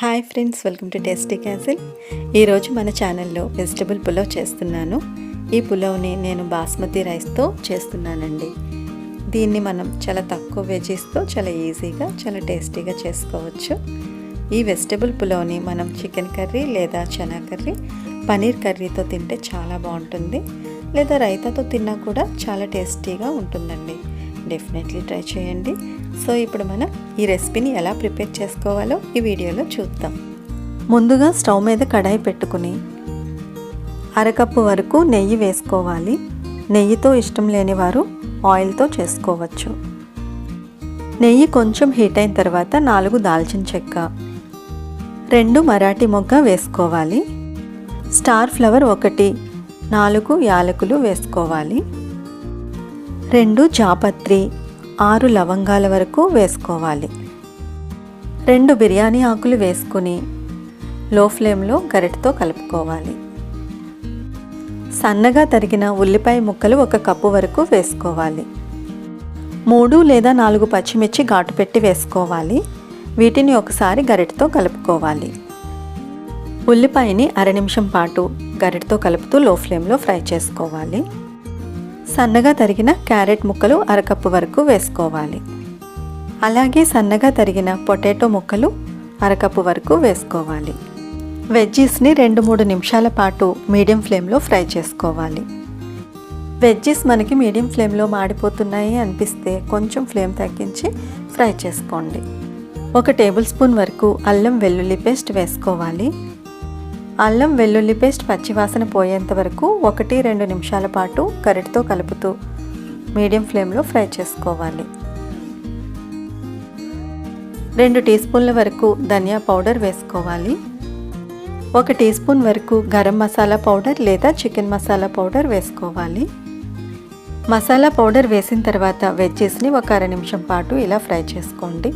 Hi friends welcome to tasty castle. ఈరోజు మన ఛానల్లో వెజిటబుల్ పులావ్ చేస్తున్నాను. ఈ పులావ్ని నేను బాస్మతి రైస్తో చేస్తున్నానండి. దీన్ని మనం చాలా తక్కువ వెజీస్తో చాలా ఈజీగా చాలా టేస్టీగా చేసుకోవచ్చు. ఈ వెజిటబుల్ పులావ్ని మనం చికెన్ కర్రీ లేదా చనా కర్రీ పనీర్ కర్రీతో తింటే చాలా బాగుంటుంది. లేదా రైతాతో తిన్నా కూడా చాలా టేస్టీగా ఉంటుందండి. డెఫినెట్లీ ట్రై చేయండి. సో ఇప్పుడు మనం ఈ రెసిపీని ఎలా ప్రిపేర్ చేసుకోవాలో ఈ వీడియోలో చూద్దాం. ముందుగా స్టవ్ మీద కడాయి పెట్టుకుని అరకప్పు వరకు నెయ్యి వేసుకోవాలి. నెయ్యితో ఇష్టం లేని వారు ఆయిల్తో చేసుకోవచ్చు. నెయ్యి కొంచెం హీట్ అయిన తర్వాత నాలుగు దాల్చిన చెక్క రెండు మరాఠీ మొగ్గ వేసుకోవాలి. స్టార్ ఫ్లవర్ ఒకటి నాలుగు యాలకులు వేసుకోవాలి. రెండు జాపత్రి ఆరు లవంగాల వరకు వేసుకోవాలి. రెండు బిర్యానీ ఆకులు వేసుకుని లో ఫ్లేమ్లో గరిటతో కలుపుకోవాలి. సన్నగా తరిగిన ఉల్లిపాయ ముక్కలు ఒక కప్పు వరకు వేసుకోవాలి. మూడు లేదా నాలుగు పచ్చిమిర్చి ఘాటు పెట్టి వేసుకోవాలి. వీటిని ఒకసారి గరిటతో కలుపుకోవాలి. ఉల్లిపాయని అర నిమిషం పాటు గరిటతో కలుపుతూ లో ఫ్లేమ్లో ఫ్రై చేసుకోవాలి. సన్నగా తరిగిన క్యారెట్ ముక్కలు అరకప్పు వరకు వేసుకోవాలి. అలాగే సన్నగా తరిగిన పొటాటో ముక్కలు అరకప్పు వరకు వేసుకోవాలి. వెజ్జీస్ని రెండు మూడు నిమిషాల పాటు మీడియం ఫ్లేమ్లో ఫ్రై చేసుకోవాలి. వెజ్జీస్ మనకి మీడియం ఫ్లేమ్లో మాడిపోతున్నాయి అనిపిస్తే కొంచెం ఫ్లేమ్ తగ్గించి ఫ్రై చేసుకోండి. ఒక టేబుల్ స్పూన్ వరకు అల్లం వెల్లుల్లి పేస్ట్ వేసుకోవాలి. అల్లం వెల్లుల్లి పేస్ట్ పచ్చివాసన పోయేంత వరకు ఒకటి రెండు నిమిషాల పాటు గరిటతో కలుపుతూ మీడియం ఫ్లేమ్లో ఫ్రై చేసుకోవాలి. రెండు టీ స్పూన్ల వరకు ధనియా పౌడర్ వేసుకోవాలి. ఒక టీ స్పూన్ వరకు గరం మసాలా పౌడర్ లేదా చికెన్ మసాలా పౌడర్ వేసుకోవాలి. మసాలా పౌడర్ వేసిన తర్వాత వెజ్జెస్ని ఒక అర నిమిషం పాటు ఇలా ఫ్రై చేసుకోండి.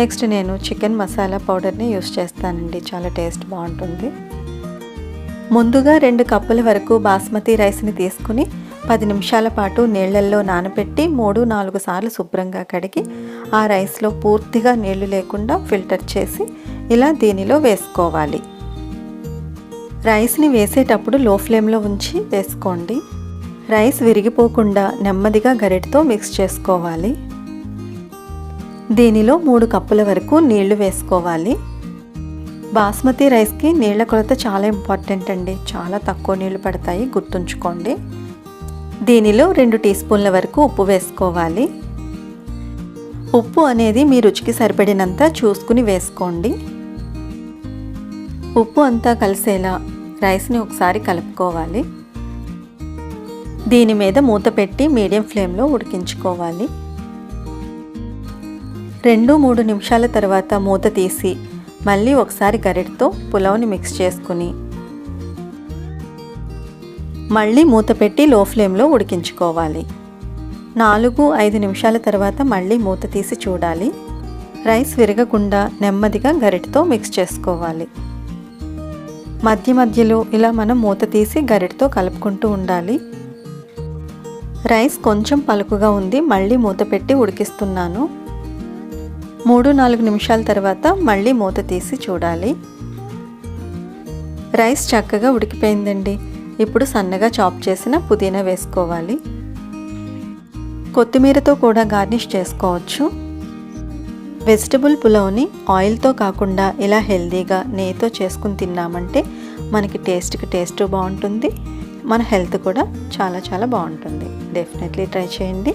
నెక్స్ట్ నేను చికెన్ మసాలా పౌడర్ని యూస్ చేస్తానండి. చాలా టేస్ట్ బాగుంటుంది. ముందుగా రెండు కప్పుల వరకు బాస్మతి రైస్ని తీసుకుని పది నిమిషాల పాటు నీళ్ళల్లో నానబెట్టి మూడు నాలుగు సార్లు శుభ్రంగా కడిగి ఆ రైస్లో పూర్తిగా నీళ్ళు లేకుండా ఫిల్టర్ చేసి ఇలా దీనిలో వేసుకోవాలి. రైస్ని వేసేటప్పుడు లో ఫ్లేమ్లో ఉంచి వేసుకోండి. రైస్ విరిగిపోకుండా నెమ్మదిగా గరిటతో మిక్స్ చేసుకోవాలి. దీనిలో మూడు కప్పుల వరకు నీళ్ళు వేసుకోవాలి. బాస్మతి రైస్కి నీళ్ళ కొలత చాలా ఇంపార్టెంట్ అండి. చాలా తక్కువ నీళ్ళు పడతాయి గుర్తుంచుకోండి. దీనిలో రెండు టీ స్పూన్ల వరకు ఉప్పు వేసుకోవాలి. ఉప్పు అనేది మీ రుచికి సరిపడినంత చూసుకుని వేసుకోండి. ఉప్పు అంతా కలిసేలా రైస్ని ఒకసారి కలుపుకోవాలి. దీని మీద మూత పెట్టి మీడియం ఫ్లేమ్లో ఉడికించుకోవాలి. రెండు మూడు నిమిషాల తర్వాత మూత తీసి మళ్ళీ ఒకసారి గరిటతో పులావ్ని మిక్స్ చేసుకుని. మళ్ళీ మూత పెట్టి లో ఫ్లేమ్లో ఉడికించుకోవాలి. నాలుగు ఐదు నిమిషాల తర్వాత మళ్ళీ మూత తీసి చూడాలి. రైస్ విరగకుండా నెమ్మదిగా గరిటతో మిక్స్ చేసుకోవాలి. మధ్య మధ్యలో ఇలా మనం మూత తీసి గరిటతో కలుపుకుంటూ ఉండాలి. రైస్ కొంచెం పలుకుగా ఉంది మళ్ళీ మూత పెట్టి ఉడికిస్తున్నాను. మూడు నాలుగు నిమిషాల తర్వాత మళ్ళీ మూత తీసి చూడాలి. రైస్ చక్కగా ఉడికిపోయిందండి. ఇప్పుడు సన్నగా చాప్ చేసిన పుదీనా వేసుకోవాలి. కొత్తిమీరతో కూడా గార్నిష్ చేసుకోవచ్చు. వెజిటబుల్ పులావ్ని ఆయిల్తో కాకుండా ఇలా హెల్తీగా నెయ్యితో చేసుకుని తిన్నామంటే మనకి టేస్ట్కి టేస్ట్ బాగుంటుంది. మన హెల్త్ కూడా చాలా చాలా బాగుంటుంది. డెఫినెట్లీ ట్రై చేయండి.